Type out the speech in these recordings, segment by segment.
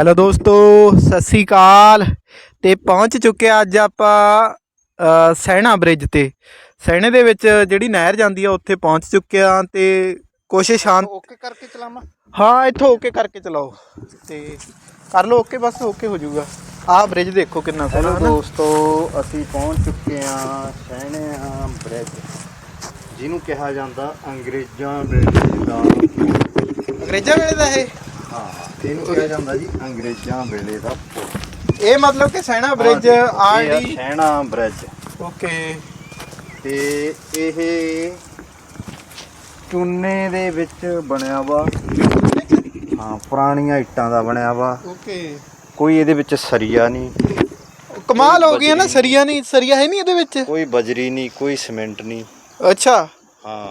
Hello ਦੋਸਤੋ ਸਤਿ ਸ੍ਰੀ ਅਕਾਲ। ਤੇ ਪਹੁੰਚ ਚੁੱਕੇ ਆ ਅੱਜ ਆਪਾਂ ਅ, ਸਹਿਣਾ ਬ੍ਰਿਜ ਤੇ। ਸਹਿਣੇ ਦੇ ਵਿੱਚ ਜਿਹੜੀ ਨਹਿਰ ਜਾਂਦੀ ਆ ਉੱਥੇ ਪਹੁੰਚ ਚੁੱਕੇ ਆ ਤੇ ਕੋਸ਼ਿਸ਼ ਸ਼ਾਂਤ ਓਕੇ ਕਰਕੇ ਚਲਾਵਾਂ? ਹਾਂ ਇੱਥੋਂ ਓਕੇ ਕਰਕੇ ਚਲਾਓ। ਤੇ ਕਰ ਲਓ ਓਕੇ ਬਸ ਓਕੇ ਹੋ ਜਾਊਗਾ। ਆਹ ਬ੍ਰਿਜ ਦੇਖੋ ਕਿੰਨਾ ਸੋਹਣਾ ਹੈ ਦੋਸਤੋ ਅਸੀਂ ਪਹੁੰਚ ਚੁੱਕੇ ਹਾਂ ਸਹਿਣਿਆ ਬ੍ਰਿਜ ਜਿਹਨੂੰ ਕਿਹਾ ਜਾਂਦਾ ਅੰਗਰੇਜ਼ਾਂ ਵੇਲੇ ਦਾ। ਅੰਗਰੇਜ਼ਾਂ ਵੇਲੇ ਦਾ ਇਹ? ਹਾਂ ਇਹਨੂੰ ਕਿਹਾ ਜਾਂਦਾ ਜੀ ਅੰਗਰੇਜ਼ਾਂ ਵੇਲੇ ਦਾ ਪੁਲ। ਇਹ ਮਤਲਬ ਕਿ ਸਹਿਣਾ ਬ੍ਰਿਜ ਇਹ ਆ ਆਲਰੇਡੀ ਸਹਿਣਾ ਬ੍ਰਿਜ। ਓਕੇ। ਤੇ ਇਹ ਚੂਨੇ ਦੇ ਵਿੱਚ ਬਣਿਆ ਵਾ। ਹਾਂ ਪੁਰਾਣੀਆਂ ਇੱਟਾਂ ਦਾ ਬਣਿਆ ਵਾ। ਓਕੇ। ਕੋਈ ਇਹਦੇ ਵਿੱਚ ਸਰੀਆ ਨਹੀਂ। ਕਮਾਲ ਹੋ ਗਿਆ ਨਾ ਸਰੀਆ ਨਹੀਂ ਸਰੀਆ ਹੈ ਨਹੀਂ ਇਹਦੇ ਵਿੱਚ? ਕੋਈ ਬਜਰੀ ਨਹੀਂ ਕੋਈ ਸੀਮੈਂਟ ਨਹੀਂ। ਅੱਛਾ। ਹਾਂ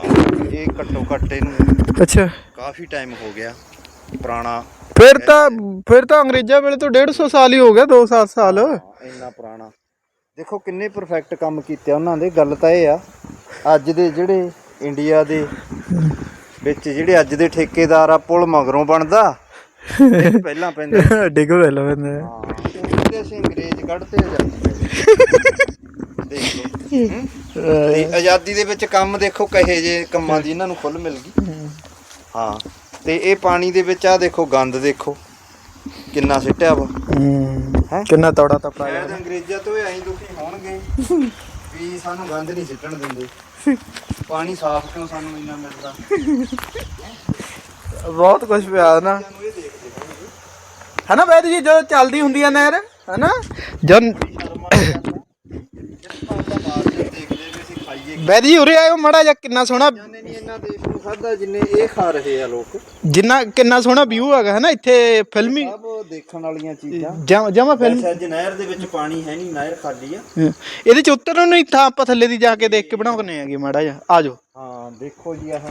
ਇਹ ਘੱਟੋ ਘੱਟ ਇਹਨੂੰ ਅੱਛਾ। ਕਾਫੀ ਟਾਈਮ ਹੋ ਗਿਆ। ਪੁਰਾਣਾ। ਫਿਰ ਤਾਂ ਫਿਰ ਤਾਂ ਅੰਗਰੇਜ਼ਾਂ ਵੇਲੇ ਤੋਂ 150 ਸਾਲ ਹੀ ਹੋ ਗਿਆ 200 ਸਾਲ। ਹਾਂ, ਇੰਨਾ ਪੁਰਾਣਾ। ਦੇਖੋ ਕਿੰਨੇ ਪਰਫੈਕਟ ਕੰਮ ਕੀਤੇ ਆ ਉਹਨਾਂ ਦੇ ਗੱਲ ਤਾਂ ਇਹ ਆ ਅੱਜ ਦੇ ਜਿਹੜੇ ਇੰਡੀਆ ਦੇ ਵਿੱਚ ਜਿਹੜੇ ਅੱਜ ਦੇ ਠੇਕੇਦਾਰ ਆ ਪੁਲ ਮਗਰੋਂ ਬਣਦਾ ਇਹ ਪਹਿਲਾਂ ਪੈਂਦਾ ਡਿੱਗ ਵੇਲਾ ਬੰਦਾ ਹਾਂ ਉਹਦੇ ਅਸੀਂ ਅੰਗਰੇਜ਼ ਕੱਢਤੇ ਆਜ਼ਾਦੀ ਦੇਖ ਲਓ? ਤੇ ਆਜ਼ਾਦੀ ਦੇ ਵਿੱਚ ਕੰਮ ਦੇਖੋ ਕਹੇ ਜੇ ਕੰਮਾਂ ਦੀ ਇਹਨਾਂ ਨੂੰ ਖੁੱਲ ਮਿਲ ਗਈ। ਹਾਂ। ਤੇ ਇਹ ਪਾਣੀ ਦੇ ਵਿੱਚ ਆ ਦੇਖੋ ਗੰਦ ਦੇਖੋ। ਕਿੰਨਾ ਸਿੱਟਿਆ ਵਾ। ਹੈਂ? ਕਿੰਨਾ ਤੌੜਾ ਤਪੜਾ ਸ਼ਾਇਦ ਅੰਗਰੇਜ਼ਾਂ ਤੋਂ ਐਂ ਦੁਖੀ ਹੋਣਗੇ ਵੀ ਸਾਨੂੰ ਗੰਦ ਨਹੀਂ ਸਿੱਟਣ ਦਿੰਦੇ। ਪਾਣੀ ਸਾਫ਼ ਕਿਉਂ ਸਾਨੂੰ ਇੰਨਾ ਮਿਲਦਾ? ਬਹੁਤ ਕੁਝ ਪਿਆ ਨਾ। ਹਨਾ ਵੈਦ ਜੀ ਜਦੋਂ ਚੱਲਦੀ ਹੁੰਦੀ ਆ ਨਹਿਰ ਹਨਾ? ਜਦ ਸ਼ਰਮ ਆ ਜਾਂਦਾ ਜਿੱਦਾਂ ਆਪਾਂ ਮਾਰਕੀਟ ਦੇਖਦੇ ਵੀ ਜੀ ਉਰੇ ਆਇਓ ਮੜਾ ਜਾ ਕਿੰਨਾ ਸੋਹਣਾ ਜਾਨੇ ਨਹੀਂ ਇਹਨਾਂ ਦੇਸ਼ ਨੂੰ ਖਾਦਾ ਜਿੰਨੇ ਇਹ ਖਾ ਰਹੇ ਆ ਲੋਕ। ਜਿੰਨਾ ਕਿੰਨਾ ਸੋਹਣਾ ਵਿਊ ਹੈਗਾ ਹਨਾ ਇੱਥੇ ਫਿਲਮੀ ਸਭ ਦੇਖਣ ਵਾਲੀਆਂ ਚੀਜ਼ਾਂ। ਜਮਾ ਫਿਲਮ ਵੈਸੇ ਅੱਜ ਨਹਿਰ ਦੇ ਵਿੱਚ ਪਾਣੀ ਹੈ ਨਹੀਂ ਨਹਿਰ ਖਾਲੀ ਆ। ਇਹਦੇ ਚ ਉਤਰਨ ਨੂੰ ਨਹੀਂ ਥਾਂ ਆਪਾਂ ਥੱਲੇ ਦੀ ਜਾ ਕੇ ਦੇਖ ਕੇ ਬਣਾਉਣੇ ਹੈਗੇ ਮਾੜਾ ਜਾ ਆ ਜਾਓ। ਹਾਂ ਦੇਖੋ ਜੀ ਆਹ।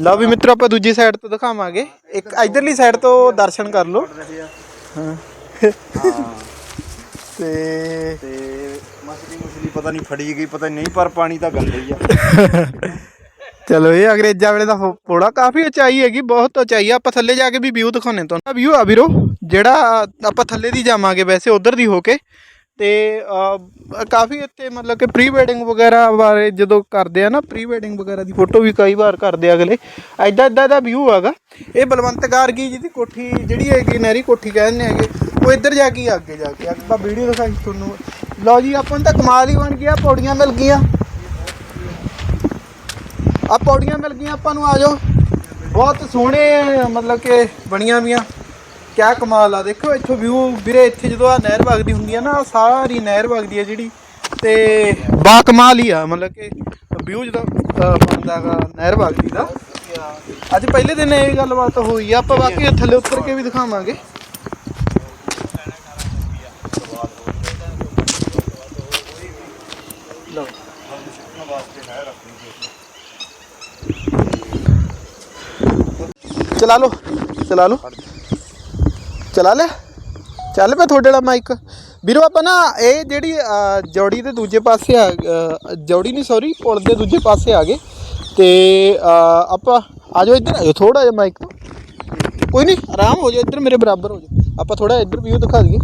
ਲਓ ਵੀ ਮਿੱਤਰੋ ਆਪਾਂ ਦੂਜੀ ਸਾਈਡ ਤੋਂ ਦਿਖਾਵਾਂਗੇ। ਇੱਕ ਇਧਰਲੀ ਸਾਈਡ ਤੋਂ ਦਰਸ਼ਨ ਕਰ ਲਓ। ਹਾਂ। ਹਾਂ। ਤੇ ਤੇ ਮਛਲੀ ਮੁਛਲੀ ਪਤਾ ਨਹੀਂ ਫੜੀ ਗਈ, ਪਤਾ ਨਹੀਂ ਪਰ ਪਾਣੀ ਤਾਂ ਗੰਦਾ ਹੀ ਆ। ਚਲੋ, ਇਹ ਅੰਗਰੇਜ਼ਾਂ ਵੇਲੇ ਦਾ ਪੋੜਾ ਕਾਫੀ ਉਚਾਈ ਹੈਗੀ, ਬਹੁਤ ਉਚਾਈ ਆ। ਆਪਾਂ ਥੱਲੇ ਜਾ ਕੇ ਵੀ ਵਿਊ ਦਿਖਾਉਣੇ ਤੁਹਾਨੂੰ। ਵਿਊ ਆ ਵੀਰੋ, ਜਿਹੜਾ ਆਪਾਂ ਥੱਲੇ ਦੀ ਜਾਵਾਂਗੇ ਵੈਸੇ, ਉਧਰ ਦੀ ਹੋ ਕੇ। ਤੇ ਕਾਫੀ ਇੱਥੇ ਮਤਲਬ ਕਿ ਪ੍ਰੀ ਵੈਡਿੰਗ ਵਗੈਰਾ ਬਾਰੇ ਜਦੋਂ ਕਰਦੇ ਆ ਨਾ ਪ੍ਰੀ ਵੈਡਿੰਗ ਵਗੈਰਾ ਦੀ ਫੋਟੋ ਵੀ ਕਈ ਵਾਰ ਕਰਦੇ ਆ ਅਗਲੇ। ਐਦਾਂ ਐਦਾਂ ਦਾ ਵਿਊ ਹੈਗਾ। ਇਹ ਬਲਵੰਤ ਗਾਰਗੀ ਜੀ ਕੋਠੀ ਜਿਹੜੀ ਹੈਗੀ, ਨਹਿਰੀ ਕੋਠੀ ਕਹਿੰਦੇ ਹੈਗੇ, ਉਹ ਇੱਧਰ ਜਾ ਕੇ ਅੱਗੇ ਜਾ ਕੇ। ਆਪਾਂ ਵੀਡੀਓ ਦਿਖਾਈ ਤੁਹਾਨੂੰ। ਲਓ ਜੀ ਆਪਾਂ ਨੂੰ ਤਾਂ ਕਮਾਲ ਹੀ ਬਣ ਗਿਆ ਪੌੜੀਆਂ ਮਿਲ ਗਈਆਂ। ਆ ਪੌੜੀਆਂ ਮਿਲ ਗਈਆਂ ਆਪਾਂ ਨੂੰ ਆ ਜਾਓ। ਬਹੁਤ ਸੋਹਣੇ ਮਤਲਬ ਕਿ ਬਣੀਆਂ ਵੀਆਂ ਕਿਆ ਕਮਾਲ ਆ ਦੇਖੋ ਇੱਥੋਂ ਵਿਊ ਵੀਰੇ ਇੱਥੇ ਜਦੋਂ ਆ ਨਹਿਰ ਵਗਦੀ ਹੁੰਦੀ ਆ ਨਾ ਸਾਰੀ ਨਹਿਰ ਵਗਦੀ ਆ ਜਿਹੜੀ ਤੇ ਬਾ ਕਮਾਲ ਹੀ ਆ ਮਤਲਬ ਕਿ ਵਿਊ ਜਦੋਂ ਅਹ, ਬਣਦਾ ਗਾ ਨਹਿਰ ਵਗਦੀ ਦਾ। ਅੱਜ ਪਹਿਲੇ ਦਿਨ ਇਹ ਗੱਲਬਾਤ ਹੋਈ ਆ ਆਪਾਂ ਬਾਕੀ ਥੱਲੇ ਉਤਰ ਕੇ ਵੀ ਦਿਖਾਵਾਂਗੇ। ਚਲਾ ਲਓ ਚਲਾ ਲਓ। ਚਲਾ ਲੈ। ਚੱਲ ਪਿਆ ਤੁਹਾਡੇ ਵਾਲਾ ਮਾਈਕ ਵੀਰੋ ਆਪਾਂ ਨਾ ਇਹ ਜਿਹੜੀ ਅਹ, ਜੌੜੀ ਦੇ ਦੂਜੇ ਪਾਸੇ ਆ ਅਹ, ਜੌੜੀ ਨਹੀਂ ਸੌਰੀ ਪੁਲ ਦੇ ਦੂਜੇ ਪਾਸੇ ਆ ਗਏ। ਤੇ ਆਪਾਂ ਆ ਜਾਓ ਇੱਧਰ ਆਜੋ ਥੋੜਾ ਜਿਹਾ ਮਾਈਕ ਕੋਈ ਨਹੀਂ ਆਰਾਮ ਹੋ ਜਾਓ ਇੱਧਰ ਮੇਰੇ ਬਰਾਬਰ ਹੋ ਜਾਓ। ਆਪਾਂ ਥੋੜਾ ਇੱਧਰ ਵੀਊ ਦਿਖਾ ਦਈਏ।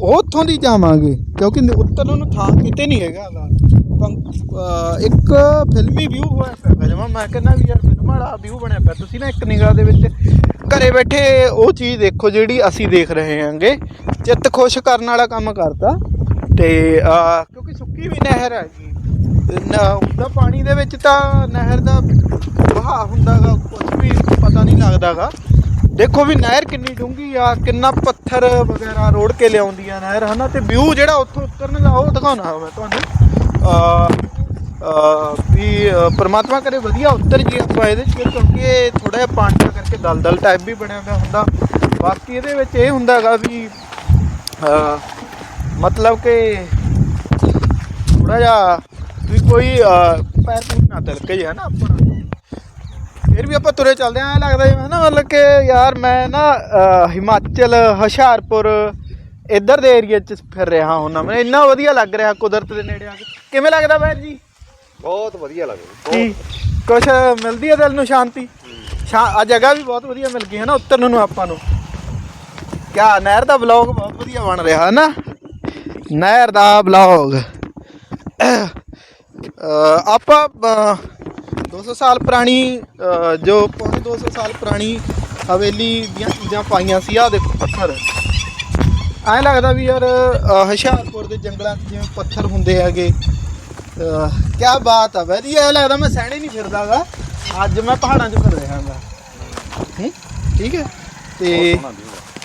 ਉਹ ਉੱਥੋਂ ਦੀ ਜਾਵਾਂਗੇ ਕਿਉਂਕਿ ਉੱਤਰ ਨੂੰ ਥਾਂ ਕਿਤੇ ਨਹੀਂ ਹੈਗਾ। ਪੰਕ- ਇੱਕ ਫਿਲਮੀ ਵਿਊ ਹੋਇਆ ਪਿਆ। ਜਮਾ ਮੈਂ ਕਹਿੰਦਾ ਵੀ ਯਾਰ ਵਾਲਾ ਵਿਊ ਬਣਿਆ ਪਿਆ। ਤੁਸੀਂ ਨਾ ਇੱਕ ਨਿਗਾਹ ਦੇ ਵਿੱਚ ਘਰੇ ਬੈਠੇ ਉਹ ਚੀਜ਼ ਦੇਖੋ ਜਿਹੜੀ ਅਸੀਂ ਦੇਖ ਰਹੇ ਹਾਂਗੇ। ਚਿੱਤ ਖੁਸ਼ ਕਰਨ ਵਾਲਾ ਕੰਮ ਕਰਦਾ। ਤੇ ਕਿਉਂਕਿ ਸੁੱਕੀ ਵੀ ਨਹਿਰ ਹੈਗੀ ਨਾ ਉਹਦਾ ਪਾਣੀ ਦੇ ਵਿੱਚ ਤਾਂ ਨਹਿਰ ਦਾ ਵਹਾਅ ਹੁੰਦਾਗਾ ਕੁਝ ਵੀ ਪਤਾ ਨਹੀਂ ਲੱਗਦਾਗਾ। ਦੇਖੋ ਵੀ ਨਹਿਰ ਕਿੰਨੀ ਡੂੰਘੀ ਆ, ਕਿੰਨਾ ਪੱਥਰ ਵਗੈਰਾ ਰੋੜ ਕੇ ਲਿਆਉਂਦੀ ਆ ਨਹਿਰ, ਹਨਾ? ਤੇ ਵਿਊ ਜਿਹੜਾ ਉੱਥੋਂ ਉਤਰਨ ਦਾ ਉਹ ਦਿਖਾਉਣਾ ਮੈਂ ਤੁਹਾਨੂੰ। ਅ ਵੀ ਪਰਮਾਤਮਾ ਕਰੇ ਵਧੀਆ ਉਤਰ ਜੀ ਆਪਾਂ ਇਹਦੇ ਚ, ਕਿਉਂਕਿ ਇਹ ਥੋੜਾ ਜਿਹਾ ਪਾਣੀ ਦਾ ਕਰਕੇ ਦਲਦਲ ਟਾਈਪ ਵੀ ਬਣਿਆ ਹੋਇਆ ਹੁੰਦਾ। ਬਾਕੀ ਇਹਦੇ ਵਿੱਚ ਇਹ ਹੁੰਦਾ ਹੈਗਾ ਵੀ ਮਤਲਬ ਕਿ ਥੋੜਾ ਜਿਹਾ ਵੀ ਕੋਈ ਪੈਰ ਪੂਰ ਨਾ ਤਿਲਕੇ ਜੇ, ਹਨਾ ਆਪਾਂ। ਫਿਰ ਵੀ ਆਪਾਂ ਤੁਰੇ ਚੱਲਦੇ ਆਂ, ਐਂ ਲੱਗਦਾ ਜਿਵੇਂ ਨਾ ਮਤਲਬ ਕਿ ਯਾਰ ਮੈਂ ਨਾ ਹਿਮਾਚਲ, ਹੁਸ਼ਿਆਰਪੁਰ ਇੱਧਰ ਦੇ ਏਰੀਆ 'ਚ ਫਿਰ ਰਿਹਾ ਹੁੰਨਾ ਮੈਨੂੰ ਇੰਨਾ ਵਧੀਆ ਲੱਗ ਰਿਹਾ ਕੁਦਰਤ ਦੇ ਨੇੜੇ ਆ ਕੇ। ਕਿਵੇਂ ਲੱਗਦਾ ਭੈਣ ਜੀ? ਬਹੁਤ ਵਧੀਆ ਲੱਗਦਾ। ਕੀ? ਕੁਛ ਮਿਲਦੀ ਹੈ ਦਿਲ ਨੂੰ ਸ਼ਾਂਤੀ। ਸ਼ਾ ਆ ਜਗ੍ਹਾ ਵੀ ਬਹੁਤ ਵਧੀਆ ਮਿਲ ਗਈ ਹੈ ਨਾ ਉਤਰਨ ਨੂੰ ਆਪਾਂ ਨੂੰ। ਕਿਆ ਨਹਿਰ ਦਾ ਵਲੌਗ ਬਹੁਤ ਵਧੀਆ ਬਣ ਰਿਹਾ ਹੈ ਨਾ? ਨਹਿਰ ਦਾ ਵਲੌਗ ਆਪਾਂ ਅ, 200 ਸਾਲ ਪੁਰਾਣੀ ਜੋ ਪੌਣੇ 200 ਸਾਲ ਪੁਰਾਣੀ ਹਵੇਲੀ ਦੀਆਂ ਚੀਜ਼ਾਂ ਪਾਈਆਂ ਸੀ ਆ ਦੇਖੋ ਪੱਥਰ। ਐਂ ਲੱਗਦਾ ਵੀ ਯਾਰ ਹੁਸ਼ਿਆਰਪੁਰ ਦੇ ਜੰਗਲਾਂ 'ਚ ਜਿਵੇਂ ਪੱਥਰ ਹੁੰਦੇ ਹੈਗੇ ਕੀ ਬਾਤ ਆ ਵਧੀਆ ਇਹ ਲੱਗਦਾ ਮੈਂ ਸਹਿਣੇ ਨਹੀਂ ਫਿਰਦਾਗਾ। ਅੱਜ ਮੈਂ ਪਹਾੜਾਂ 'ਚ ਫਿਰ ਰਿਹਾ ਹਾਂ? ਹੂੰ ਠੀਕ ਹੈ? ਤੇ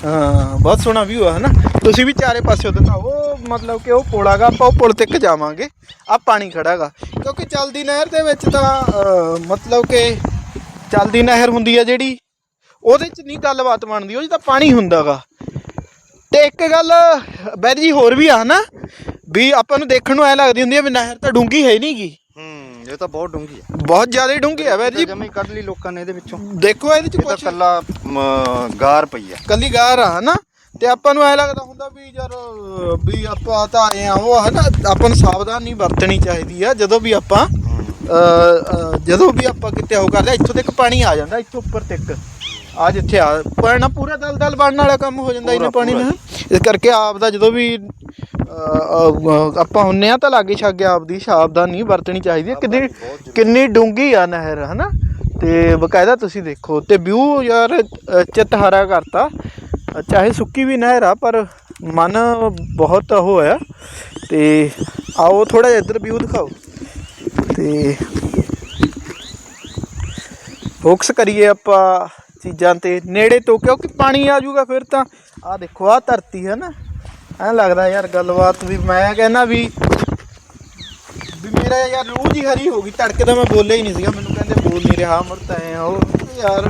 ਹਾਂ ਬਹੁਤ ਸੋਹਣਾ ਵਿਊ ਆ ਹਨਾ? ਤੁਸੀਂ ਵੀ ਚਾਰੇ ਪਾਸੇ ਦਿਖਾਓ ਮਤਲਬ ਕਿ ਉਹ ਪੁਲਾਗਾ ਆਪਾਂ ਉਹ ਪੁਲ ਤੱਕ ਜਾਵਾਂਗੇ। ਆ ਪਾਣੀ ਖੜਾਗਾ। ਕਿਉਂਕਿ ਚਲਦੀ ਨਹਿਰ ਦੇ ਵਿੱਚ ਤਾਂ ਮਤਲਬ ਕਿ ਚਲਦੀ ਨਹਿਰ ਹੁੰਦੀ ਆ ਜਿਹੜੀ ਉਹਦੇ 'ਚ ਨਹੀਂ ਗੱਲਬਾਤ ਬਣਦੀ ਉਹ 'ਚ ਤਾਂ ਪਾਣੀ ਹੁੰਦਾਗਾ। ਤੇ ਇੱਕ ਗੱਲ ਬੈਦ ਜੀ ਹੋਰ ਵੀ ਆ ਹਨਾ? ਵੀ ਆਪਾਂ ਨੂੰ ਦੇਖਣ ਨੂੰ ਐ ਲੱਗਦੀ ਹੁੰਦੀ ਆ ਵੀ ਨਹਿਰ ਤਾਂ ਡੂੰਗੀ ਹੈ ਨਹੀਂਗੀ ਹੂੰ ਇਹ ਤਾਂ ਬਹੁਤ ਡੂੰਗੀ ਆ ਬਹੁਤ ਜ਼ਿਆਦਾ ਡੂੰਗੀ ਆ ਬੈਦ ਜੀ। ਜਮੇ ਕੱਢ ਲਈ ਲੋਕਾਂ ਨੇ ਇਹਦੇ ਵਿੱਚੋਂ। ਦੇਖੋ ਇਹਦੇ 'ਚ ਇਹ ਤਾਂ ਕੁਛ ਕੱਲਾ ਮ, ਗਾਰ ਪਈ ਆ ਕੱਲੀ ਗਾਰ ਆ ਹਨਾ? ਤੇ ਆਪਾਂ ਨੂੰ ਐ ਲੱਗਦਾ ਹੁੰਦਾ ਵੀ ਯਾਰ ਵੀ ਆਪਾਂ ਤਾਂ ਆਏ ਆ ਉਹ ਹਨਾ? ਆਪਾਂ ਨੂੰ ਸਾਵਧਾਨੀ ਵਰਤਣੀ ਚਾਹੀਦੀ ਆ ਜਦੋਂ ਵੀ ਆਪਾਂ ਜਦੋਂ ਵੀ ਆਪਾਂ ਕਿਤੇ ਉਹ ਕਰਦੇ ਆ, ਇੱਥੋਂ ਤੱਕ ਪਾਣੀ ਆ ਜਾਂਦਾ ਇੱਥੋਂ ਉੱਪਰ ਤੱਕ। ਆ ਜਿੱਥੇ ਆ ਪਾਣਾ ਪੂਰਾ ਦਲ ਦਲ ਬਣਨ ਵਾਲਾ ਕੰਮ ਹੋ ਜਾਂਦਾ ਇਹਨਾਂ ਪਾਣੀ ਨਾਲ ਇਸ ਕਰਕੇ ਆਪ ਦਾ ਜਦੋਂ ਵੀ ਆਪਾਂ ਹੁੰਨੇ ਆ ਤਾਂ ਲਾਗੇ ਛਾਗੇ ਆਪ ਦੀ ਸਾਵਧਾਨੀ ਵਰਤਣੀ ਚਾਹੀਦੀ ਹੈ। ਕਿੰਨੀ ਕਿੰਨੀ ਡੂੰਗੀ ਆ ਨਹਿਰ ਹਨਾ? ਤੇ ਬਕਾਇਦਾ ਤੁਸੀਂ ਦੇਖੋ ਤੇ ਵਿਊ ਯਾਰ ਅ, ਚਿੱਤ ਹਰਾ ਕਰਤਾ। ਚਾਹੇ ਸੁੱਕੀ ਵੀ ਨਹਿਰ ਆ ਪਰ ਮਨ ਬਹੁਤ ਉਹ ਆ ਤੇ ਆਓ ਥੋੜਾ ਜਿਹਾ ਇੱਧਰ ਵਿਊ ਦਿਖਾਓ। ਤੇ ਫੋਕਸ ਕਰੀਏ ਆਪਾਂ ਚੀਜ਼ਾਂ ਤੇ ਨੇੜੇ ਤੋਂ, ਕਿਉਂਕਿ ਪਾਣੀ ਆ ਜਾਊਗਾ ਫਿਰ ਤਾਂ। ਆ ਦੇਖੋ ਆ ਧਰਤੀ ਹੈ ਨਾ। ਐਂ ਲੱਗਦਾ ਯਾਰ ਗੱਲਬਾਤ ਵੀ, ਮੈਂ ਕਹਿੰਦਾ ਵੀ ਵੀ ਮੇਰਾ ਯਾਰ ਰੂਹ ਜੀ ਹਰੀ ਹੋ ਗਈ। ਤੜਕੇ ਤਾਂ ਮੈਂ ਬੋਲਿਆ ਹੀ ਨਹੀਂ ਸੀਗਾ। ਮੈਨੂੰ ਕਹਿੰਦੇ ਬੋਲ ਨਹੀਂ ਰਿਹਾ, ਅਮਰਤ, ਐ ਉਹ। ਯਾਰ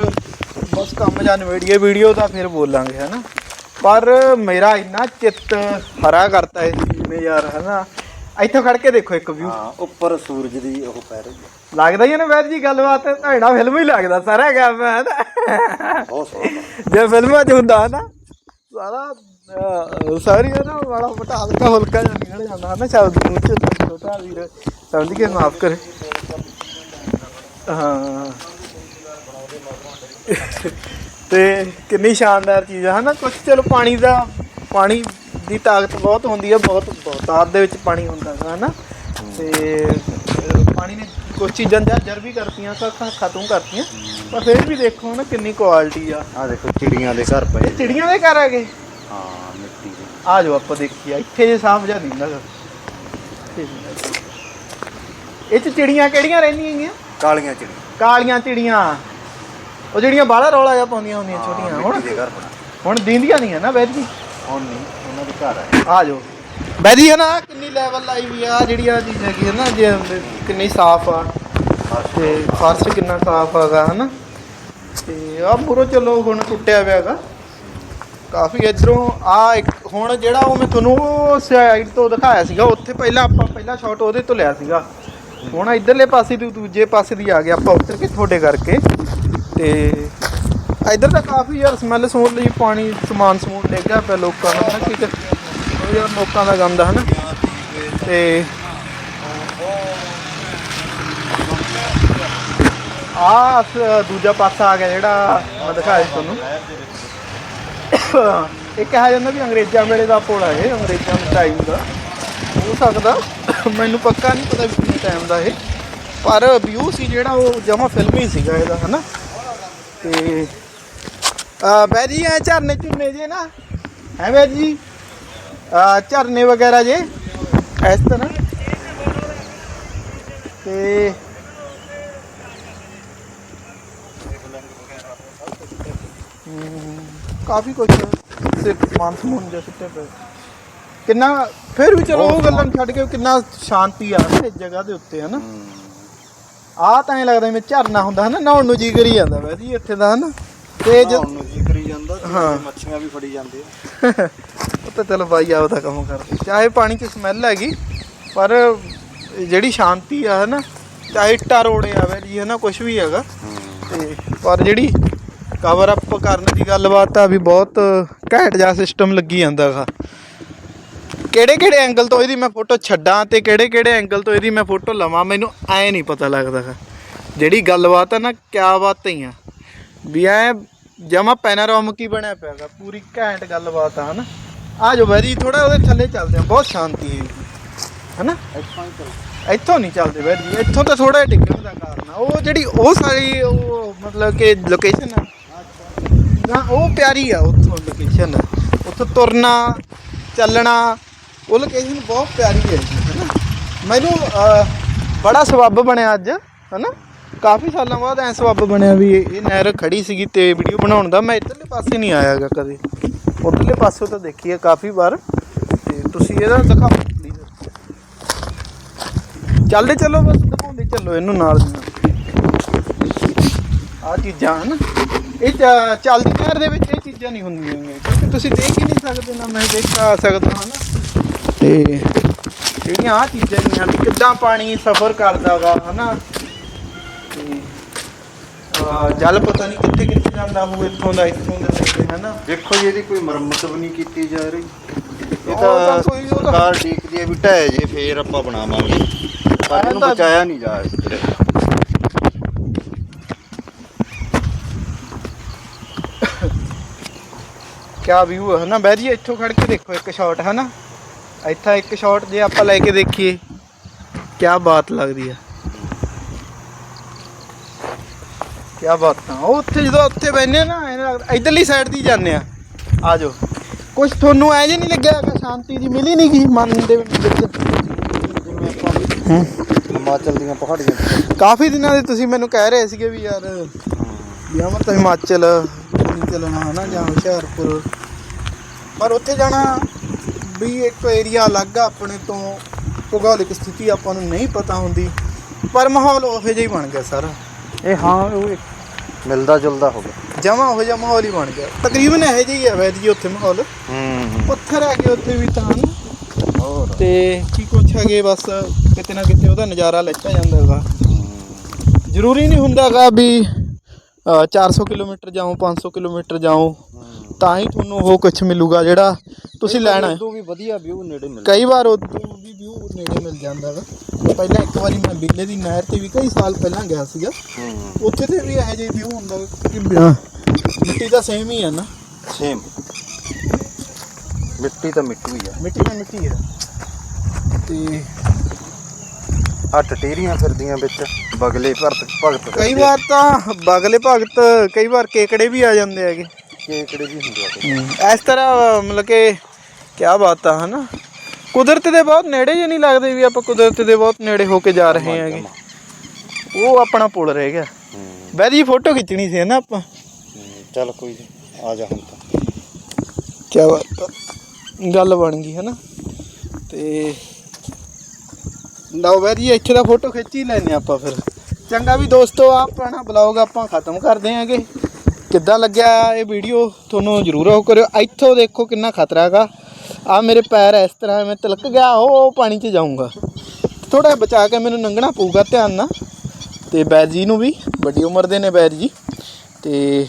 ਬਸ ਕੰਮ ਜਾਂ ਨਵੇੜੀਏ ਵੀਡੀਓ ਦਾ ਫਿਰ ਬੋਲਾਂਗੇ, ਹੈ ਨਾ। ਪਰ ਮੇਰਾ ਇੰਨਾ ਚਿੱਤ ਹਰਾ ਕਰਤਾ ਇਹ ਚੀਜ਼ ਨੇ ਯਾਰ ਨਾ। ਇੱਥੋਂ ਖੜ ਕੇ ਦੇਖੋ ਇੱਕ ਵਿਊ ਹਾਂ ਉੱਪਰ ਸੂਰਜ ਦੀ ਉਹ ਪੈ ਰਹੀ ਆ ਲੱਗਦਾ ਹੀ ਹੈ ਨਾ ਵੈਦ ਜੀ ਗੱਲਬਾਤ ਤੁਹਾਡਾ ਫਿਲਮ ਹੀ ਲੱਗਦਾ ਸਾਰਾ ਕੰਮ ਹੈ ਨਾ। ਬਹੁਤ ਸੋਹਣਾ। ਜੇ ਫਿਲਮਾਂ 'ਚ ਹੁੰਦਾ ਨਾ ਸਾਰਾ ਅਹ, ਸਾਰੀ ਹੈ ਨਾ ਬੜਾ ਮੋਟਾ ਹਲਕਾ ਹਲਕਾ ਜਿਹਾ ਨਿਕਲ ਜਾਂਦਾ ਹੈ ਨਾ ਸ਼ਬਦ ਮੂੰਹ 'ਚ ਛੋਟਾ ਵੀਰ ਸਮਝ ਕੇ ਮਾਫ ਕਰੇ। ਹਾਂ। ਤੇ ਕਿੰਨੀ ਸ਼ਾਨਦਾਰ ਚੀਜ਼ ਹੈ ਨਾ ਕੁਛ ਚਲੋ ਪਾਣੀ ਦਾ ਪਾਣੀ ਦੀ ਤਾਕਤ ਬਹੁਤ ਹੁੰਦੀ ਹੈ ਬਹੁਤ ਬਹੁਤਾਤ ਦੇ ਵਿੱਚ ਪਾਣੀ ਹੁੰਦਾ ਹੈ ਨਾ ਤੇ ਪਾਣੀ ਨੇ ਕੁਝ ਚੀਜ਼ਾਂ ਦਾ ਜਰ ਵੀ ਕਰਤੀਆਂ ਖਤਮ ਕਰਤੀਆਂ। ਪਰ ਫਿਰ ਵੀ ਦੇਖੋ ਨਾ ਕਿੰਨੀ ਕੁਆਲਿਟੀ ਆ। ਆ ਦੇਖੋ ਚਿੜੀਆਂ ਦੇ ਘਰ ਪਏ। ਚਿੜੀਆਂ ਦੇ ਘਰ ਹੈਗੇ ਹਾਂ ਮਿੱਟੀ ਦੇ। ਆ ਜਾਓ ਆਪਾਂ ਦੇਖੀਏ ਇੱਥੇ ਜੇ ਸਾਂਭ ਜਾ ਦਿੰਦਾ ਇਹ ਚ ਚਿੜੀਆਂ ਕਿਹੜੀਆਂ ਰਹਿੰਦੀਆਂ ਹੈਗੀਆਂ? ਕਾਲੀਆਂ ਚਿੜੀਆਂ। ਕਾਲੀਆਂ ਚਿੜੀਆਂ। ਉਹ ਜਿਹੜੀਆਂ ਬਾਹਲਾ ਰੌਲਾ ਜਿਹਾ ਪਾਉਂਦੀਆਂ ਹੁੰਦੀਆਂ ਛੋਟੀਆਂ ਹੁਣ ਹੁਣ ਦੀਂਦੀਆਂ ਨਹੀਂ ਹੈ ਨਾ ਵੈਦ ਜੀ? ਹੁਣ ਨਹੀਂ। ਉਹਨਾਂ ਦੇ ਘਰ ਆ ਆ ਜਾਓ। ਵੈਦੀ ਹੈ ਨਾ ਕਿੰਨੀ ਲੈਵਲ ਲਾਈ ਵੀ ਆ ਜਿਹੜੀ ਆ ਚੀਜ਼ ਹੈਗੀ ਹੈ ਨਾ ਜੇ ਕਿੰਨੀ ਸਾਫ਼ ਆ ਤੇ ਫਰਸ਼ ਕਿੰਨਾ ਸਾਫ਼ ਹੈਗਾ ਹਨਾ? ਤੇ ਆ ਮੂਰੋ ਚਲੋ ਹੁਣ ਟੁੱਟਿਆ ਪਿਆ ਹੈਗਾ। ਕਾਫੀ ਇਧਰੋਂ ਆ ਇੱਕ ਹੁਣ ਜਿਹੜਾ ਉਹ ਮੈਂ ਤੁਹਾਨੂੰ ਸਾਈਡ ਤੋਂ ਦਿਖਾਇਆ ਸੀਗਾ ਉੱਥੇ ਪਹਿਲਾਂ ਆਪਾਂ ਪਹਿਲਾ ਸ਼ਾਟ ਉਹਦੇ ਤੋਂ ਲਿਆ ਸੀਗਾ। ਹੁਣ ਇਧਰਲੇ ਪਾਸੇ ਤੋਂ ਦੂਜੇ ਪਾਸੇ ਦੀ ਆ ਗਿਆ ਆਪਾਂ ਉੱਤਰ ਕੇ ਤੁਹਾਡੇ ਕਰਕੇ। ਤੇ ਇੱਧਰ ਤਾਂ ਕਾਫੀ ਯਾਰ ਸਮੈਲ ਸਮੂਲ ਲਈ ਪਾਣੀ, ਸਮਾਨ ਸਮੂਨ ਡੇਗਾ ਪਿਆ ਲੋਕਾਂ ਦਾ ਨਾ ਕਿਤੇ ਉਹ ਯਾਰ ਲੋਕਾਂ ਦਾ ਗੰਦ ਹਨਾ? ਤੇ ਆ ਦੂਜਾ ਪਾਸਾ ਆ ਗਿਆ ਜਿਹੜਾ ਮੈਂ ਦਿਖਾਇਆ ਤੁਹਾਨੂੰ। ਇਹ ਕਿਹਾ ਜਾਂਦਾ ਵੀ ਅੰਗਰੇਜ਼ਾਂ ਵੇਲੇ ਦਾ ਪੁਲ ਹੈ ਅੰਗਰੇਜ਼ਾਂ ਦੇ ਟਾਈਮ ਦਾ। ਹੋ ਸਕਦਾ, ਮੈਨੂੰ ਪੱਕਾ ਨਹੀਂ ਪਤਾ ਵੀ ਕਿੰਨੇ ਟਾਈਮ ਦਾ ਇਹ, ਪਰ ਵਿਊ ਸੀ ਜਿਹੜਾ ਉਹ ਜਮਾ ਫਿਲਮੀ ਸੀਗਾ ਇਹਦਾ, ਹਨਾ? ਤੇ ਆ ਬੈਜੀ ਐ ਝਰਨੇ ਝੁਰਨੇ ਜੇ ਨਾ। ਹੈ ਬੈਜੀ ਜੀ? ਝਰਨੇ ਵਗੈਰਾ ਜੇ ਇਸ ਤਰ੍ਹਾਂ। ਤੇ ਕਾਫੀ ਕੁਝ ਸਿਰਫ ਸਮੂਨ ਜਿਹਾ ਸੁੱਟੇ ਪਏ। ਕਿੰਨਾ ਫਿਰ ਵੀ ਚਲੋ ਉਹ ਗੱਲਾਂ ਛੱਡ ਕੇ ਕਿੰਨਾ ਸ਼ਾਂਤੀ ਆ ਇਸ ਜਗ੍ਹਾ ਦੇ ਉੱਤੇ ਹਨਾ। ਆ ਤਾਂ ਐ ਲੱਗਦਾ ਜਿਵੇਂ ਝਰਨਾ ਹੁੰਦਾ ਹਨਾ ਨਹਾਉਣ ਨੂੰ ਜੀ ਕਰੀ ਜਾਂਦਾ ਵੈਸੇ ਇੱਥੇ ਦਾ ਹਨਾ। ਤੇ ਹਾਂ। ਮੱਛੀਆਂ ਵੀ ਫੜੀ ਜਾਂਦੇ ਆ ਉਹ ਤਾਂ ਚਲੋ ਬਾਈ ਆਪਦਾ ਕੰਮ ਕਰਦੇ। ਚਾਹੇ ਪਾਣੀ 'ਚ ਸਮੈਲ ਹੈਗੀ ਪਰ ਜਿਹੜੀ ਸ਼ਾਂਤੀ ਆ ਹਨਾ ਚਾਹੇ ਇੱਟਾਂ ਰੋੜੇ ਆਵੇ ਜੀ ਹਨਾ ਕੁਝ ਵੀ ਹੈਗਾ। ਤੇ ਪਰ ਜਿਹੜੀ ਕਵਰ ਅਪ ਕਰਨ ਦੀ ਗੱਲਬਾਤ ਆ ਵੀ ਬਹੁਤ ਘੈਂਟ ਜਿਹਾ ਸਿਸਟਮ ਲੱਗੀ ਜਾਂਦਾ ਹੈਗਾ ਕਿਹੜੇ ਕਿਹੜੇ ਐਂਗਲ ਤੋਂ ਇਹਦੀ ਮੈਂ ਫੋਟੋ ਛੱਡਾਂ ਤੇ ਕਿਹੜੇ ਕਿਹੜੇ ਐਂਗਲ ਤੋਂ ਇਹਦੀ ਮੈਂ ਫੋਟੋ ਲਵਾਂ ਮੈਨੂੰ ਐ ਨਹੀਂ ਪਤਾ ਲੱਗਦਾ ਜਿਹੜੀ ਗੱਲਬਾਤ ਆ ਨਾ ਕਿਆ ਬਾਤ ਹੀ ਆ। ਵੀ ਐ ਜਮਾ ਪੈਨਾਰੋਮਿਕ ਹੀ ਬਣਿਆ ਪਿਆਗਾ ਪੂਰੀ ਘੈਂਟ ਗੱਲਬਾਤ ਆ ਹਨਾ? ਆ ਜੋ ਵੈਰੀ ਥੋੜਾ ਉਹਦੇ ਥੱਲੇ ਚੱਲਦੇ ਆ ਬਹੁਤ ਸ਼ਾਂਤੀ ਹੈ ਹਨਾ? ਇੱਥੋਂ ਨਹੀਂ ਚੱਲਦੇ ਵੈਰੀ ਇੱਥੋਂ ਤਾਂ ਥੋੜਾ ਡਿੱਗਣ ਦਾ ਕਾਰਨ ਆ। ਉਹ ਜਿਹੜੀ ਉਹ ਸਾਰੀ ਉਹ ਮਤਲਬ ਕਿ ਲੋਕੇਸ਼ਨ ਆ ਨਾ ਉਹ ਪਿਆਰੀ ਆ ਉੱਥੋਂ ਲੋਕੇਸ਼ਨ ਉੱਥੋਂ ਤੁਰਨਾ ਚੱਲਣਾ ਉਹ ਲੋਕੇਸ਼ਨ ਬਹੁਤ ਪਿਆਰੀ ਹੈ ਹਨਾ? ਮੈਨੂੰ ਬੜਾ ਸਬੱਬ ਬਣਿਆ ਅੱਜ ਹਨਾ? ਕਾਫੀ ਸਾਲਾਂ ਬਾਅਦ ਐ ਸਬੱਬ ਬਣਿਆ ਵੀ ਇਹ ਨਹਿਰ ਖੜੀ ਸੀਗੀ ਤੇ ਵੀਡੀਓ ਬਣਾਉਣ ਦਾ। ਮੈਂ ਇੱਧਰਲੇ ਪਾਸੇ ਨਹੀਂ ਆਇਆਗਾ ਕਦੇ। ਉੱਧਰਲੇ ਪਾਸੇ ਤਾਂ ਦੇਖੀ ਹੈ ਕਾਫੀ ਵਾਰ। ਤੇ ਤੁਸੀਂ ਇਹਦਾ ਦਿਖਾਓ। ਪਲੀਜ਼ ਚੱਲਦੇ ਚੱਲੋ ਬਸ, ਦਿਖਾਉਂਦੇ ਚੱਲੋ ਇਹਨੂੰ ਨਾਲ ਦੀ ਨਾਲ। ਆ ਚੀਜ਼ਾਂ ਹਨ। ਇਹ ਚੱਲਦੀ ਨਹਿਰ ਦੇ ਵਿੱਚ ਇਹ ਚੀਜ਼ਾਂ ਨਹੀਂ ਹੁੰਦੀਆਂ ਕਿਉਂਕਿ ਤੁਸੀਂ ਦੇਖ ਹੀ ਨਹੀਂ ਸਕਦੇ ਨਾ, ਮੈਂ ਦੇਖ ਆ ਸਕਦਾ ਹਾਂ ਨਾ। ਤੇ ਜਿਹੜੀਆਂ ਆ ਚੀਜ਼ਾਂ ਨੇ ਵੀ ਕਿੱਦਾਂ ਪਾਣੀ ਸਫ਼ਰ ਕਰਦਾ ਵਾ, ਹਨਾ। ਤੇ ਜਲ ਪਤਾ ਨਹੀਂ ਕਿੱਥੇ ਕਿੱਥੇ ਜਾਂਦਾ ਹੋਊ ਇੱਥੋਂ ਦਾ ਇੱਥੋਂ ਦਾ ਤੇ ਹਨਾ? ਦੇਖੋ ਜੀ ਇਹਦੀ ਕੋਈ ਮੁਰੰਮਤ ਵੀ ਨਹੀਂ ਕੀਤੀ ਜਾ ਰਹੀ। ਇਹ ਤਾਂ ਸਰਕਾਰ ਦੇਖਦੀ ਹੈ ਵੀ ਢਹਿ ਜੇ ਫੇਰ ਆਪਾਂ ਬਣਾਵਾਂਗੇ। ਪਰ ਇਹਨੂੰ ਬਚਾਇਆ ਨਹੀਂ ਜਾ ਰਿਹਾ ਕਿਆ ਵਿਊ ਹੈ ਨਾ ਬਹਿ ਜੀ ਇੱਥੋਂ ਖੜ ਕੇ ਦੇਖੋ ਇੱਕ ਸ਼ਾਟ ਹੈ ਨਾ ਇੱਥਾ ਇੱਕ ਸ਼ਾਟ ਜੇ ਆਪਾਂ ਲੈ ਕੇ ਦੇਖੀਏ ਕਿਆ ਬਾਤ ਲੱਗਦੀ ਆ। ਕਿਆ ਬਾਤਾਂ ਉਹ ਉੱਥੇ ਜਦੋਂ ਉੱਥੇ ਆ ਨਾ ਐਂ ਲੱਗਦਾ ਇਧਰਲੀ ਸਾਈਡ ਦੀ ਜਾਂਦੇ ਆ। ਆ ਜਾਓ। ਕੁਝ ਤੁਹਾਨੂੰ ਐ ਜੇ ਨਹੀਂ ਲੱਗਿਆ ਕਿ ਸ਼ਾਂਤੀ ਜੀ ਮਿਲੀ ਨਹੀਂ ਗਈ ਮਨ ਦੇ ਵਿੱਚ ਹਿਮਾਚਲ ਦੀਆਂ ਪਹਾੜੀਆਂ। ਕਾਫੀ ਦਿਨਾਂ ਦੇ ਤੁਸੀਂ ਮੈਨੂੰ ਕਹਿ ਰਹੇ ਸੀਗੇ ਵੀ ਯਾਰ ਵੀ ਅਮਰ ਤਾਂ ਹਿਮਾਚਲ ਚੱਲਣਾ ਹਨਾ ਜਾਂ ਹੁਸ਼ਿਆਰਪੁਰ। ਪਰ ਉੱਥੇ ਜਾਣਾ ਵੀ ਇੱਕ ਏਰੀਆ ਅਲੱਗ ਆ ਆਪਣੇ ਤੋਂ ਭੂਗੋਲਿਕ ਸਥਿਤੀ ਆਪਾਂ ਨੂੰ ਨਹੀਂ ਪਤਾ ਹੁੰਦੀ। ਪਰ ਮਾਹੌਲ ਉਹੋ ਜਿਹਾ ਹੀ ਬਣ ਗਿਆ ਸਾਰਾ। ਇਹ ਹਾਂ ਉਹ ਇੱਕ ਮਿਲਦਾ ਜੁਲਦਾ ਹੋ ਗਿਆ। ਜਮਾ ਉਹੋ ਜਿਹਾ ਮਾਹੌਲ ਹੀ ਬਣ ਗਿਆ। ਤਕਰੀਬਨ ਇਹੋ ਜਿਹਾ ਹੀ ਆ ਵੈਦ ਜੀ ਉੱਥੇ ਮਾਹੌਲ। ਹੂੰ। ਪੱਥਰ ਹੈਗੇ ਉੱਥੇ ਵੀ ਤਾਂ। ਹੋਰ। ਤੇ ਕੀ ਕੁਛ ਹੈਗੇ ਬਸ ਕਿਤੇ ਨਾ ਕਿਤੇ ਉਹਦਾ ਨਜ਼ਾਰਾ ਲੈਤਾ ਜਾਂਦਾ ਹੈਗਾ। ਜ਼ਰੂਰੀ ਨਹੀਂ ਹੁੰਦਾਗਾ ਵੀ ਅ, 400 ਕਿਲੋਮੀਟਰ ਜਾਓ 500 ਕਿਲੋਮੀਟਰ ਜਾਓ ਤਾਂ ਹੀ ਤੁਹਾਨੂੰ ਉਹ ਕੁਝ ਮਿਲੂਗਾ ਜਿਹੜਾ ਤੁਸੀਂ ਲੈਣਾ ਹੈ। ਉਦੋਂ ਵੀ ਵਧੀਆ ਵਿਊ ਨੇੜੇ ਮਿਲਦਾ ਕਈ ਵਾਰ ਉਦੋਂ ਵੀ ਵਿਊ ਨੇੜੇ ਮਿਲ ਜਾਂਦਾ ਵਾ ਪਹਿਲਾਂ ਇੱਕ ਵਾਰੀ ਮੈਂ ਬਿੱਲੇ ਦੀ ਨਹਿਰ ਤੇ ਵੀ ਕਈ ਸਾਲ ਪਹਿਲਾਂ ਗਿਆ ਸੀਗਾ। ਹੂੰ। ਉੱਥੇ ਤੇ ਵੀ ਇਹੋ ਜਿਹਾ ਵਿਊ ਹੁੰਦਾ ਕਿ ਮਿੱਟੀ ਤਾਂ ਸੇਮ ਹੀ ਆ ਨਾ। ਸੇਮ ਮਿੱਟੀ ਤਾਂ ਮਿੱਟੂ ਹੀ ਆ। ਮਿੱਟੀ ਤਾਂ ਮਿੱਟੀ ਆ। ਤੇ ਆ ਟਟੇਰੀਆਂ ਫਿਰਦੀਆਂ ਵਿੱਚ ਬਗਲੇ ਭਗਤ ਭਗਤ ਕਈ ਵਾਰ ਤਾਂ ਬਗਲੇ ਭਗਤ ਕਈ ਵਾਰ ਕੇਕੜੇ ਵੀ ਆ ਜਾਂਦੇ ਹੈਗੇ। ਕੇਕੜੇ ਵੀ ਹੁੰਦੇ ਆ ਇਸ ਤਰ੍ਹਾਂ ਮਤਲਬ ਕਿ ਕੀ ਬਾਤ ਆ ਹਨਾ? ਕੁਦਰਤ ਦੇ ਬਹੁਤ ਨੇੜੇ ਜੇ ਨਹੀਂ ਲੱਗਦੇ ਵੀ ਆਪਾਂ ਕੁਦਰਤ ਦੇ ਬਹੁਤ ਨੇੜੇ ਹੋ ਕੇ ਜਾ ਰਹੇ ਹੈਗੇ। ਉਹ ਆਪਣਾ ਪੁਲ ਰਹਿ ਗਿਆ। ਵੈਦੀ ਫੋਟੋ ਖਿੱਚਣੀ ਸੀ ਨਾ ਆਪਾਂ? ਚੱਲ ਕੋਈ ਨੀ, ਆ ਜਾ ਹੁਣ ਤਾਂ। ਕੀ ਬਾਤ ਆ। ਗੱਲ ਬਣ ਗਈ ਹਨਾ? ਤੇ ਲਓ ਵੈਦੀ ਇੱਥੇ ਦਾ ਫੋਟੋ ਖਿੱਚ ਹੀ ਲੈਨੇ ਆਪਾਂ ਫਿਰ। ਚੰਗਾ ਵੀ ਦੋਸਤੋ ਆਪਣਾ ਬਲੌਗ ਆਪਾਂ ਖਤਮ ਕਰਦੇ ਆਂਗੇ ਕਿੱਦਾਂ ਲੱਗਿਆ ਇਹ ਵੀਡੀਓ ਤੁਹਾਨੂੰ ਜ਼ਰੂਰ ਉਹ ਕਰਿਓ। ਇੱਥੋਂ ਦੇਖੋ ਕਿੰਨਾ ਖਤਰਾ ਹੈਗਾ। ਆ ਮੇਰੇ ਪੈਰ ਇਸ ਤਰ੍ਹਾਂ ਮੈਂ ਤਿਲਕ ਗਿਆ, ਉਹ ਪਾਣੀ 'ਚ ਜਾਊਂਗਾ। ਥੋੜਾ ਬਚਾ ਕੇ ਮੈਨੂੰ ਲੰਘਣਾ ਪਊਗਾ ਧਿਆਨ ਨਾਲ। ਤੇ ਬੈਰ ਜੀ ਨੂੰ ਵੀ, ਵੱਡੀ ਉਮਰ ਦੇ ਨੇ ਬੈਰ ਜੀ। ਤੇ,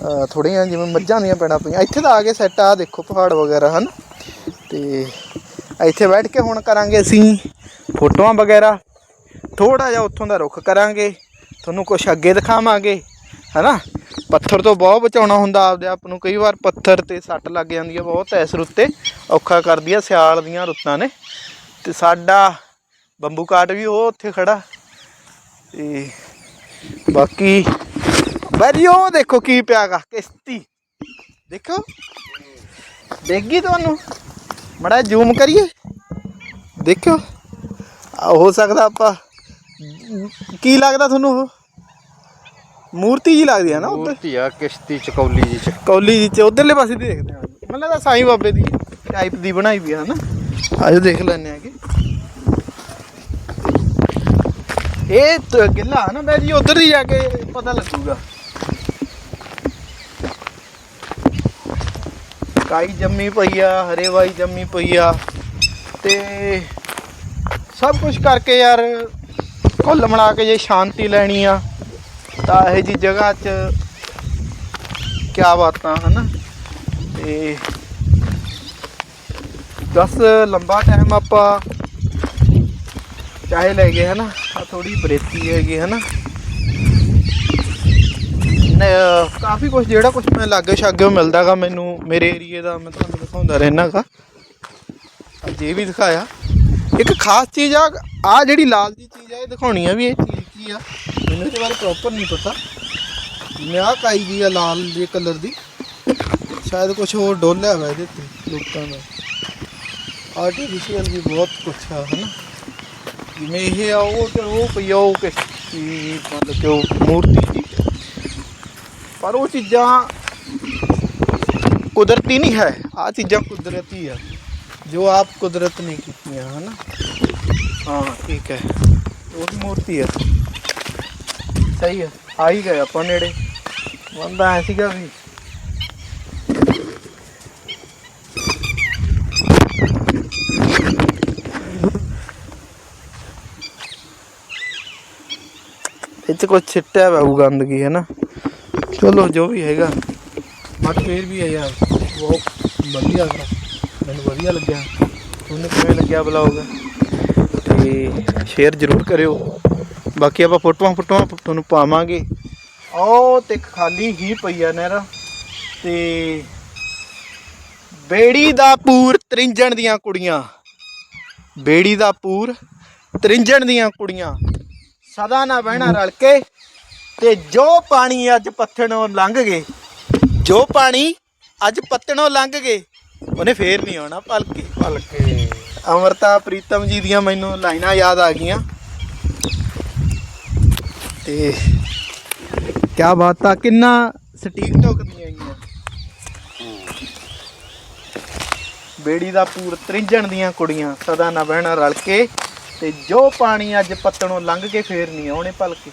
ਅਹ ਥੋੜ੍ਹੀਆਂ ਜਿਵੇਂ ਮੱਝਾਂ ਦੀਆਂ ਪੈਣਾ ਪਈਆਂ। ਇੱਥੇ ਤਾਂ ਆ ਕੇ ਸੈੱਟ ਆ ਦੇਖੋ ਪਹਾੜ ਵਗੈਰਾ, ਹਨ? ਤੇ ਇੱਥੇ ਬੈਠ ਕੇ ਹੁਣ ਕਰਾਂਗੇ ਅਸੀਂ ਫੋਟੋਆਂ ਵਗੈਰਾ। ਥੋੜਾ ਜਿਹਾ ਉੱਥੋਂ ਦਾ ਰੁੱਖ ਕਰਾਂਗੇ। ਤੁਹਾਨੂੰ ਕੁਝ ਅੱਗੇ ਦਿਖਾਵਾਂਗੇ। ਹਨਾ? ਪੱਥਰ ਤੋਂ ਬਹੁਤ ਬਚਾਉਣਾ ਹੁੰਦਾ ਆਪਦੇ ਆਪ ਨੂੰ। ਕਈ ਵਾਰ ਪੱਥਰ ਤੇ ਸੱਟ ਲੱਗ ਜਾਂਦੀ ਹੈ ਬਹੁਤ, ਇਸ ਰੁੱਤੇ ਔਖਾ ਕਰਦੀ ਆ ਸਿਆਲ ਦੀਆਂ ਰੁੱਤਾਂ ਨੇ। ਤੇ ਸਾਡਾ ਬੰਬੂ ਕਾਟ ਵੀ ਉਹ ਉੱਥੇ ਖੜਾ। ਤੇ ਬਾਕੀ ਬਾਰੀ ਉਹ ਦੇਖੋ ਕੀ ਪਿਆਗਾ, ਕਿਸ਼ਤੀ। ਦੇਖੋ। ਦੇਖਗੀ ਤੁਹਾਨੂੰ? ਮੜਾ ਜ਼ੂਮ ਕਰੀਏ। ਦੇਖੋ ਹੋ ਸਕਦਾ ਆਪਾਂ, ਕੀ ਲੱਗਦਾ ਤੁਹਾਨੂੰ ਉਹ? ਮੂਰਤੀ ਜੀ ਲੱਗਦੀ ਹੈ ਨਾ ਉੱਧਰ? ਮੂਰਤੀ ਆ ਕਿਸ਼ਤੀ ਚਕੌਲੀ ਜੀ ਚ। ਕੌਲੀ ਜੀ ਚ ਉਧਰਲੇ ਪਾਸੇ ਦੀ ਦੇਖਦੇ ਹਾਂ ਮੈਨੂੰ ਲੱਗਦਾ ਸਾਈਂ ਬਾਬੇ ਦੀ ਟਾਈਪ ਦੀ ਬਣਾਈ ਵੀ ਆ ਨਾ ਆਜੋ ਦੇਖ ਲੈਣੇ ਆਗੇ ਇਹ ਤਾਂ ਗਿੱਲਾ ਹੈ ਨਾ ਬੈ ਜੀ? ਉਧਰ ਦੀ ਜਾ ਕੇ ਪਤਾ ਲੱਗੂਗਾ। ਕਾਈ ਜੰਮੀ ਪਈ ਆ ਹਰੇਵਾਈ ਜੰਮੀ ਪਈ ਆ। ਤੇ ਸਭ ਕੁਝ ਕਰਕੇ ਯਾਰ ਕੁੱਲ ਮਿਲਾ ਕੇ ਜੇ ਸ਼ਾਂਤੀ ਲੈਣੀ ਆ। ਤਾਂ ਇਹ ਜੀ ਜਗ੍ਹਾ 'ਚ ਕਿਆ ਬਾਤਾਂ, ਹਨਾ? ਤੇ ਦਸ ਲੰਬਾ ਟਾਈਮ ਆਪਾਂ ਚਾਹੇ ਲੈ ਗਏ, ਹਨਾ? ਆ ਥੋੜੀ ਬਰੇਤੀ ਹੈਗੀ, ਹਨਾ? ਨ- ਕਾਫੀ ਕੁਝ ਜਿਹੜਾ ਕੁਝ ਮੈਂ ਲਾਗੇ ਛਾਗੇ ਮਿਲਦਾਗਾ ਮੈਨੂੰ, ਮੇਰੇ ਏਰੀਏ ਦਾ ਮੈਂ ਤੁਹਾਨੂੰ ਦਿਖਾਉਂਦਾ ਰਹਿਣਾਗਾ ਅੱਜ ਇਹ ਵੀ ਦਿਖਾਇਆ। ਇੱਕ ਖਾਸ ਚੀਜ਼ ਆ ਆ ਜਿਹੜੀ ਲਾਲ ਜੀ ਚੀਜ਼ ਆ, ਇਹ ਦਿਖਾਉਣੀ ਆ ਵੀ ਇਹ ਚੀਜ਼ ਕੀ ਆ? ਮੈਨੂੰ ਇਹਦੇ ਬਾਰੇ ਪ੍ਰੋਪਰ ਨਹੀਂ ਪਤਾ। ਜਿਵੇਂ ਆਹ ਕਾਈ ਜੀ ਆ ਲਾਲ ਜੇ ਕਲਰ ਦੀ। ਸ਼ਾਇਦ ਕੁਝ ਹੋਰ ਡੋਲਿਆ ਹੋਇਆ ਇਹਦੇ ਤੇ, ਲੋਕਾਂ ਦਾ। ਆਰਟੀਫੀਸ਼ੀਅਲ ਵੀ ਬਹੁਤ ਕੁਝ ਆ, ਹਨਾ। ਜਿਵੇਂ ਇਹ ਆ, ਉਹ ਤੇ ਉਹ ਪਈ ਆ, ਉਹ ਕਿਸ ਕੀ ਮਤਲਬ ਕਿ ਉਹ ਮੂਰਤੀ ਜੀ ਪਰ ਉਹ ਚੀਜ਼ਾਂ ਕੁਦਰਤੀ ਨਹੀਂ ਹੈ। ਆ ਚੀਜ਼ਾਂ ਕੁਦਰਤੀ ਆ, ਜੋ ਆਪ ਕੁਦਰਤ ਨੇ ਕੀਤੀਆਂ, ਹਨਾ। ਹਾਂ, ਠੀਕ ਹੈ। ਉਹੀ ਮੂਰਤੀ ਹੈ ਸਹੀ ਹੈ ਆ ਹੀ ਗਏ ਆਪਾਂ ਨੇੜੇ। ਬੰਦਾ ਐ ਸੀਗਾ ਵੀ। ਇਹ 'ਚ ਕੁਛ ਛਿੱਟਿਆ ਵਾ ਗੰਦਗੀ ਹੈ ਨਾ ਚਲੋ, ਜੋ ਵੀ ਹੈਗਾ। ਬਟ ਫੇਰ ਵੀ ਹੈ ਯਾਰ, ਬਹੁਤ ਵਧੀਆ ਗਾ। ਮੈਨੂੰ ਵਧੀਆ ਲੱਗਿਆ। ਤੁਹਾਨੂੰ ਕਿਵੇਂ ਲੱਗਿਆ ਬਲੌਗ ਤੇ ਸ਼ੇਅਰ ਜ਼ਰੂਰ ਕਰਿਓ। ਬਾਕੀ ਆਪਾਂ ਫੋਟੋਆਂ ਫੋਟੋਆਂ ਤੁਹਾਨੂੰ ਪਾਵਾਂਗੇ। ਉਹ ਤੇ ਖਾਲੀ ਹੀ ਪਈ ਆ ਨਹਿਰ ਤੇ ਬੇੜੀ ਦਾ ਪੂਰ ਤ੍ਰਿੰਜਣ ਦੀਆਂ ਕੁੜੀਆਂ। ਬੇੜੀ ਦਾ ਪੂਰ ਤ੍ਰਿੰਜਣ ਦੀਆਂ ਕੁੜੀਆਂ। ਸਦਾ ਨਾ ਬਹਿਣਾ ਰਲ ਕੇ ਤੇ ਜੋ ਪਾਣੀ ਅੱਜ ਪੱਥਣੋਂ ਲੰਘ ਗਏ ਜੋ ਪਾਣੀ ਅੱਜ ਪੱਤਣੋਂ ਲੰਘ ਗਏ ਉਹਨੇ ਫੇਰ ਨਹੀਂ ਆਉਣਾ ਭਲਕੇ। ਭਲਕੇ। ਅਮਰਤਾ ਪ੍ਰੀਤਮ ਜੀ ਦੀਆਂ ਮੈਨੂੰ ਲਾਈਨਾਂ ਯਾਦ ਆ ਗਈਆਂ। ਤੇ ਕੀ ਬਾਤ ਆ, ਕਿੰਨਾ ਸਟੀਕ ਝੁਕਦੀਆਂ ਆਈਆਂ ਬੇੜੀ ਦਾ ਪੂਰ ਤ੍ਰਿੰਜਣ ਦੀਆਂ ਕੁੜੀਆਂ, ਸਦਾ ਨਾ ਬਹਿਣਾ ਰਲ ਕੇ, ਤੇ ਜੋ ਪਾਣੀ ਅੱਜ ਪੱਤਣੋਂ ਲੰਘ ਕੇ ਫੇਰ ਨਹੀਂ ਆਉਣੇ ਭਲਕੇ।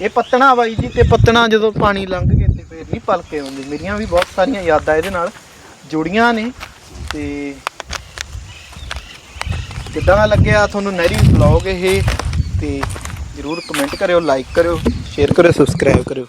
ਇਹ ਪੱਤਣਾ ਬਾਈ ਜੀ, ਤੇ ਪੱਤਣਾ ਜਦੋਂ ਪਾਣੀ ਲੰਘ ਕੇ ਤੇ ਫੇਰ ਨਹੀਂ ਭਲਕੇ ਆਉਂਦੇ। ਮੇਰੀਆਂ ਵੀ ਬਹੁਤ ਸਾਰੀਆਂ ਯਾਦਾਂ ਇਹਦੇ ਨਾਲ ਜੁੜੀਆਂ ਨੇ। ਤੇ ਕਿੱਦਾਂ ਲੱਗਿਆ ਤੁਹਾਨੂੰ ਨਹਿਰੀ ਵਲੌਗ ਇਹ? ਤੇ ਜਰੂਰ ਕਮੈਂਟ ਕਰਿਓ ਲਾਈਕ ਕਰਿਓ ਸ਼ੇਅਰ ਕਰਿਓ ਸਬਸਕ੍ਰਾਈਬ ਕਰਿਓ।